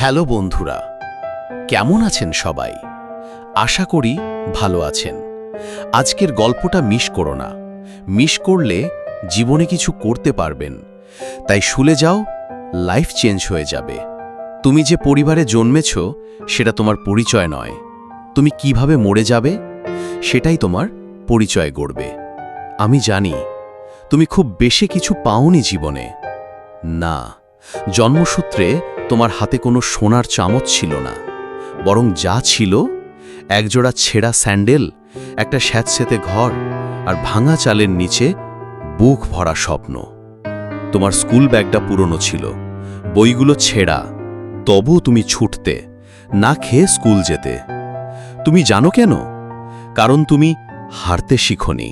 Hello বন্ধুরা, কেমন আছেন সবাই? আশা করি ভালো আছেন। আজকের গল্পটা মিস করো না। মিস করলে জীবনে কিছু করতে পারবেন। তাই শুলে যাও, লাইফ চেঞ্জ হয়ে যাবে। তুমি যে পরিবারে জন্মেছ, সেটা তোমার পরিচয় নয়। তুমি কীভাবে মরে যাবে, সেটাই তোমার পরিচয় গড়বে। আমি জানি, তুমি খুব বেশি কিছু পাওনি জীবনে। না, জন্মসূত্রে তোমার হাতে কোনো সোনার চামচ ছিল না, বরং যা ছিল, একজোড়া ছেঁড়া স্যান্ডেল, একটা স্যাঁতস্যাঁতে ঘর আর ভাঙা চালের নিচে বুক ভরা স্বপ্ন। তোমার স্কুল ব্যাগটা পুরনো ছিল, বইগুলো ছেঁড়া তবু তুমি ছুটতে, না খেয়ে স্কুল যেতে। তুমি জানো কেন? কারণ তুমি হারতে শিখনি,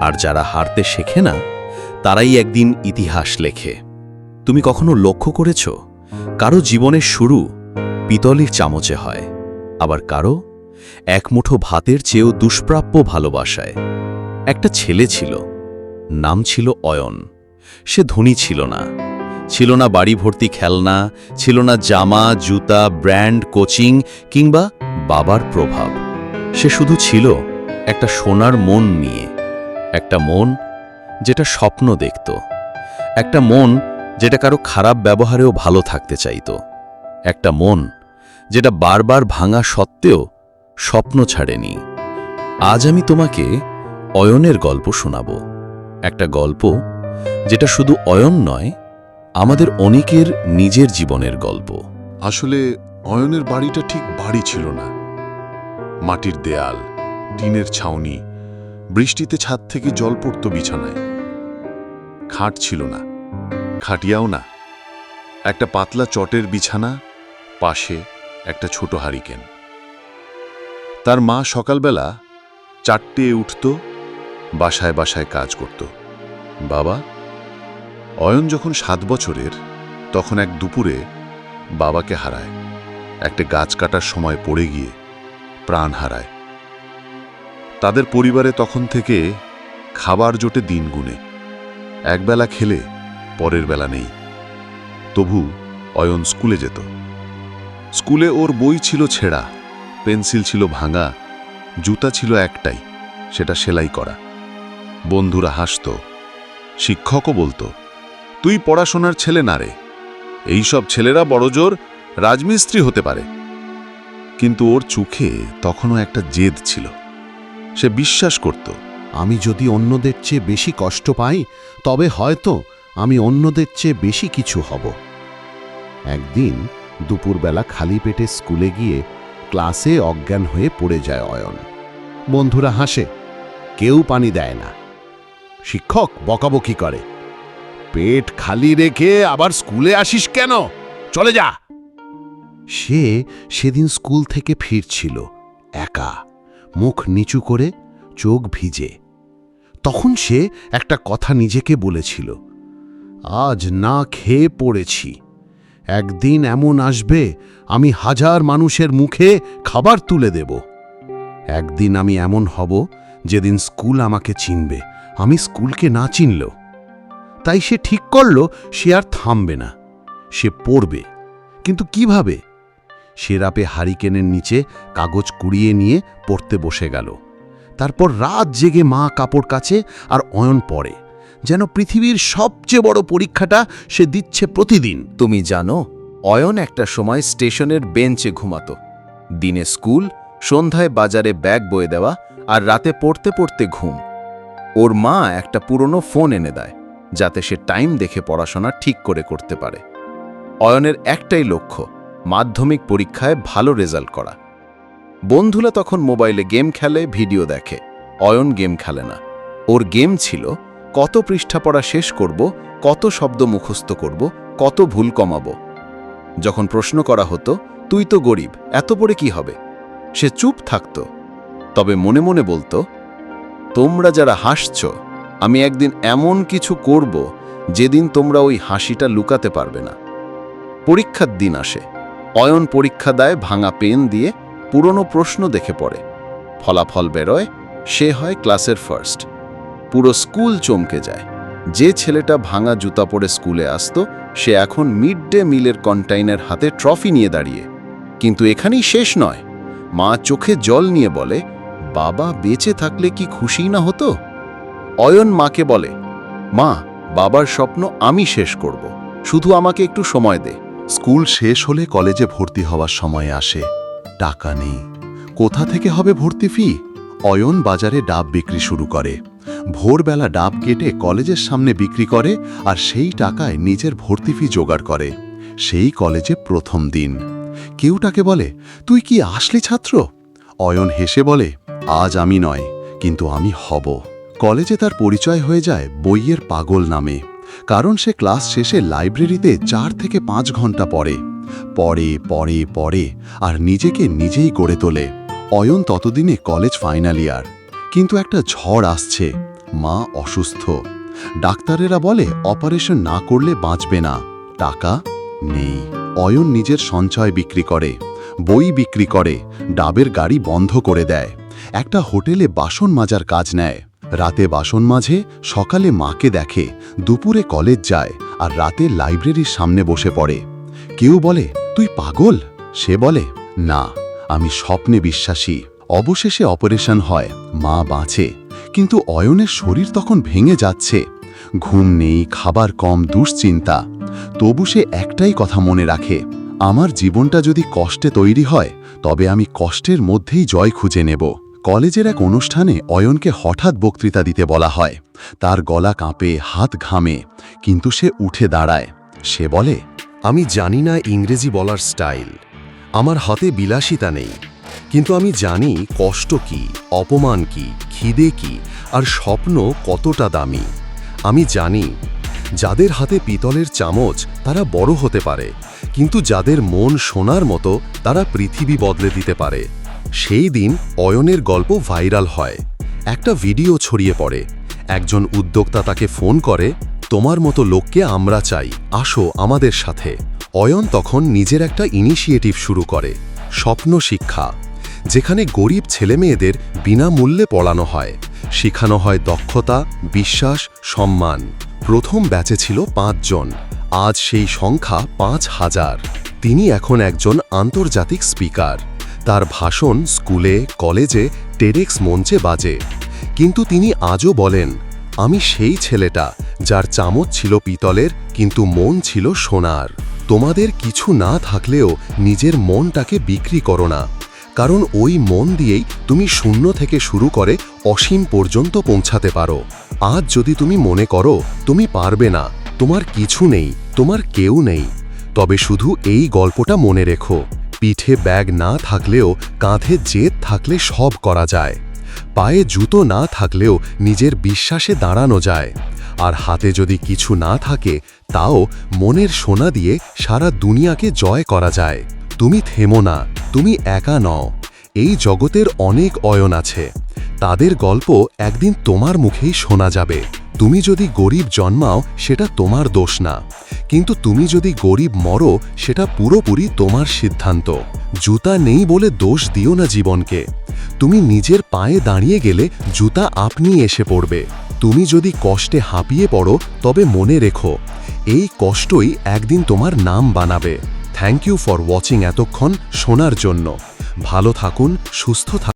আর যারা হারতে শেখে না, তারাই একদিন ইতিহাস লেখে। তুমি কখনো লক্ষ্য করেছ? কারও জীবনের শুরু পিতলের চামচে হয়, আবার কারও এক মুঠো ভাতের চেয়েও দুষ্প্রাপ্য ভালোবাসায়। একটা ছেলে ছিল, নাম ছিল অয়ন। সে ধনী ছিল না। ছিল না বাড়ি ভর্তি খেলনা, ছিল না জামা, জুতা, ব্র্যান্ড, কোচিং কিংবা বাবার প্রভাব। সে শুধু ছিল একটা সোনার মন নিয়ে। একটা মন যেটা স্বপ্ন দেখত। একটা মন যেটা কারও খারাপ ব্যবহারেও ভালো থাকতে চাইত। একটা মন যেটা বারবার ভাঙা সত্ত্বেও স্বপ্ন ছাড়েনি। আজ আমি তোমাকে অয়নের গল্প শোনাব। একটা গল্প যেটা শুধু অয়ন নয়, আমাদের অনেকের নিজের জীবনের গল্প। আসলে অয়নের বাড়িটা ঠিক বাড়ি ছিল না। মাটির দেয়াল, টিনের ছাউনি, বৃষ্টিতে ছাদ থেকে জল পড়ত বিছানায়। খাট ছিল না। খাটিয়াও না। একটা পাতলা চটের বিছানা, পাশে একটা ছোট হারিকেন। তার মা সকালবেলা চারটে উঠত, বাসায় বাসায় কাজ করত। বাবা, অয়ন যখন সাত বছরের, তখন এক দুপুরে বাবাকে হারায়। একটা গাছ কাটার সময় পড়ে গিয়ে প্রাণ হারায়। তাদের পরিবারে তখন থেকে খাবার জোটে দিন গুনে। একবেলা খেলে পরের বেলা নেই। তবু অয়ন স্কুলে যেত। স্কুলে ওর বই ছিল ছেঁড়া, পেন্সিল ছিল ভাঙা, জুতা ছিল একটাই, সেটা সেলাই করা। বন্ধুরা হাসত, শিক্ষকও বলতো, তুই পড়াশোনার ছেলে না রে। এইসব ছেলেরা বড়জোর রাজমিস্ত্রি হতে পারে। কিন্তু ওর চোখে তখনও একটা জেদ ছিল। সে বিশ্বাস করত, আমি যদি অন্যদের চেয়ে বেশি কষ্ট পাই, তবে হয়তো আমি অন্যদের চেয়ে বেশি কিছু হব। একদিন দুপুরবেলা খালি পেটে স্কুলে গিয়ে ক্লাসে অজ্ঞান হয়ে পড়ে যায় অয়ন। বন্ধুরা হাসে, কেউ পানি দেয় না। শিক্ষক বকাবকি করে, পেট খালি রেখে আবার স্কুলে আসিস কেন? চলে যা। সে সেদিন স্কুল থেকে ফিরছিল, একা, মুখ নিচু করে চোখ ভিজে। তখন সে একটা কথা নিজেকে বলেছিল আজ না খেয়ে পড়েছি। একদিন এমন আসবে, আমি হাজার মানুষের মুখে খাবার তুলে দেব। একদিন আমি এমন হব, যেদিন স্কুল আমাকে চিনবে, আমি স্কুলকে না চিনল। তাই সে ঠিক করল, সে আর থামবে না। সে পড়বে। কিন্তু কীভাবে? সে রাপে হারিকেনের নিচে কাগজ কুড়িয়ে নিয়ে পড়তে বসে গেল। তারপর রাত জেগে মা কাপড় কাছে আর অয়ন পড়ে যেন পৃথিবীর সবচেয়ে বড় পরীক্ষাটা সে দিচ্ছে প্রতিদিন। তুমি জানো, অয়ন একটা সময় স্টেশনের বেঞ্চে ঘুমাতো। দিনে স্কুল, সন্ধ্যায় বাজারে ব্যাগ বয়ে দেওয়া আর রাতে পড়তে পড়তে ঘুম। ওর মা একটা পুরনো ফোন এনে দেয়, যাতে সে টাইম দেখে পড়াশোনা ঠিক করে করতে পারে। অয়নের একটাই লক্ষ্য, মাধ্যমিক পরীক্ষায় ভালো রেজাল্ট করা। বন্ধুরা তখন মোবাইলে গেম খেলে, ভিডিও দেখে। অয়ন গেম খেলে না। ওর গেম ছিল কত পৃষ্ঠা পড়া শেষ করব, কত শব্দ মুখস্থ করব, কত ভুল কমাব। যখন প্রশ্ন করা হতো, তুই তো গরিব, এত পড়ে কি হবে? সে চুপ থাকত। তবে মনে মনে বলতো, তোমরা যারা হাসছ, আমি একদিন এমন কিছু করব, যেদিন তোমরা ওই হাসিটা লুকাতে পারবে না। পরীক্ষার দিন আসে। অয়ন পরীক্ষা দেয়, ভাঙা পেন দিয়ে পুরনো প্রশ্ন দেখে পড়ে। ফলাফল বেরোয়, সে হয় ক্লাসের ফার্স্ট। পুরো স্কুল চমকে যায়। যে ছেলেটা ভাঙা জুতা পরে স্কুলে আসত, সে এখন মিড ডে মিলের কন্টাইনার হাতে ট্রফি নিয়ে দাঁড়িয়ে। কিন্তু এখানেই শেষ নয়। মা চোখে জল নিয়ে বলে, বাবা বেঁচে থাকলে কি খুশি না হতো? অয়ন মাকে বলে, মা, বাবার স্বপ্ন আমি শেষ করব। শুধু আমাকে একটু সময় দে। স্কুল শেষ হলে কলেজে ভর্তি হওয়ার সময় আসে। টাকা নেই। কোথা থেকে হবে ভর্তি ফি? অয়ন বাজারে ডাব বিক্রি শুরু করে। ভোরবেলা ডাব কেটে কলেজের সামনে বিক্রি করে আর সেই টাকায় নিজের ভর্তি ফি জোগাড় করে। সেই কলেজে প্রথম দিন। কেউ তাকে বলে, তুই কি আসলি ছাত্র? অয়ন হেসে বলে, আজ আমি নয়, কিন্তু আমি হব। কলেজে তার পরিচয় হয়ে যায় বইয়ের পাগল নামে, কারণ সে ক্লাস শেষে লাইব্রেরিতে চার থেকে পাঁচ ঘণ্টা পড়ে। পড়ে পড়ে পড়ে, আর নিজেকে নিজেই গড়ে তোলে। অয়ন ততদিনে কলেজ ফাইনাল ইয়ার, কিন্তু একটা ঝড় আসছে। মা অসুস্থ। ডাক্তারেরা বলে, অপারেশন না করলে বাঁচবে না। টাকা নেই। অয়ন নিজের সঞ্চয় বিক্রি করে, বই বিক্রি করে, ডাবের গাড়ি বন্ধ করে দেয়। একটা হোটেলে বাসন মাজার কাজ নেয়। রাতে বাসন মাঝে, সকালে মাকে দেখে, দুপুরে কলেজ যায় আর রাতে লাইব্রেরির সামনে বসে পড়ে। কেউ বলে, তুই পাগল? সে বলে, না, আমি স্বপ্নে বিশ্বাসী। অবশেষে অপারেশন হয়, মা বাঁচে। কিন্তু অয়নের শরীর তখন ভেঙে যাচ্ছে। ঘুম নেই, খাবার কম, দুশ্চিন্তা। তবু সে একটাই কথা মনে রাখে, আমার জীবনটা যদি কষ্টে তৈরি হয়, তবে আমি কষ্টের মধ্যেই জয় খুঁজে নেব। কলেজের এক অনুষ্ঠানে অয়নকে হঠাৎ বক্তৃতা দিতে বলা হয়। তার গলা কাঁপে, হাত ঘামে, কিন্তু সে উঠে দাঁড়ায়। সে বলে, আমি জানি না ইংরেজি বলার স্টাইল। আমার হাতে বিলাসিতা নেই। কিন্তু আমি জানি কষ্ট কি, অপমান কি, খিদে কি, আর স্বপ্ন কতটা দামি। আমি জানি যাদের হাতে পিতলের চামচ তারা বড় হতে পারে, কিন্তু যাদের মন সোনার মতো তারা পৃথিবী বদলে দিতে পারে। সেই দিন অয়নের গল্প ভাইরাল হয়। একটা ভিডিও ছড়িয়ে পড়ে। একজন উদ্যোক্তা তাকে ফোন করে, তোমার মতো লোককে আমরা চাই, আসো আমাদের সাথে। অয়ন তখন নিজের একটা ইনিশিয়েটিভ শুরু করে, স্বপ্ন শিক্ষা। যেখানে গরিব ছেলেমেয়েদের বিনামূল্যে পড়ানো হয়। শেখানো হয় দক্ষতা, বিশ্বাস, সম্মান। প্রথম ব্যাচে ছিল পাঁচজন। আজ সেই সংখ্যা পাঁচ হাজার। তিনি এখন একজন আন্তর্জাতিক স্পিকার। তার ভাষণ স্কুলে, কলেজে, টেডেক্স মঞ্চে বাজে। কিন্তু তিনি আজও বলেন, আমি সেই ছেলেটা যার চামচ ছিল পিতলের কিন্তু মন ছিল সোনার। তোমাদের কিছু না থাকলেও নিজের মনটাকে বিক্রি করো না। কারণ ওই মন দিয়েই তুমি শূন্য থেকে শুরু করে অসীম পর্যন্ত পৌঁছাতে পারো। আজ যদি তুমি মনে করো, তুমি পারবে না, তোমার কিছু নেই, তোমার কেউ নেই, তবে শুধু এই গল্পটা মনে রেখো। পিঠে ব্যাগ না থাকলেও কাঁধে জেদ থাকলে সব করা যায়। পায়ে জুতো না থাকলেও নিজের বিশ্বাসে দাঁড়ানো যায়। আর হাতে যদি কিছু না থাকে, তাও মনের সোনা দিয়ে সারা দুনিয়াকে জয় করা যায়। তুমি থেমো না, তুমি একা নও। এই জগতের অনেক অয়ন আছে। তাদের গল্প একদিন তোমার মুখেই শোনা যাবে। তুমি যদি গরিব জন্মাও, সেটা তোমার দোষ না। কিন্তু তুমি যদি গরিব মরো, সেটা পুরোপুরি তোমার সিদ্ধান্ত। জুতা নেই বলে দোষ দিও না জীবনকে। তুমি নিজের পায়ে দাঁড়িয়ে গেলে জুতা আপনি এসে পড়বে। তুমি যদি কষ্টে হাঁপিয়ে পড়ো, তবে মনে রেখো, এই কষ্টই একদিন তোমার নাম বানাবে। থ্যাংক ইউ ফর ওয়াচিং এতক্ষণ শোনার জন্য। ভালো থাকুন সুস্থ থাকুন।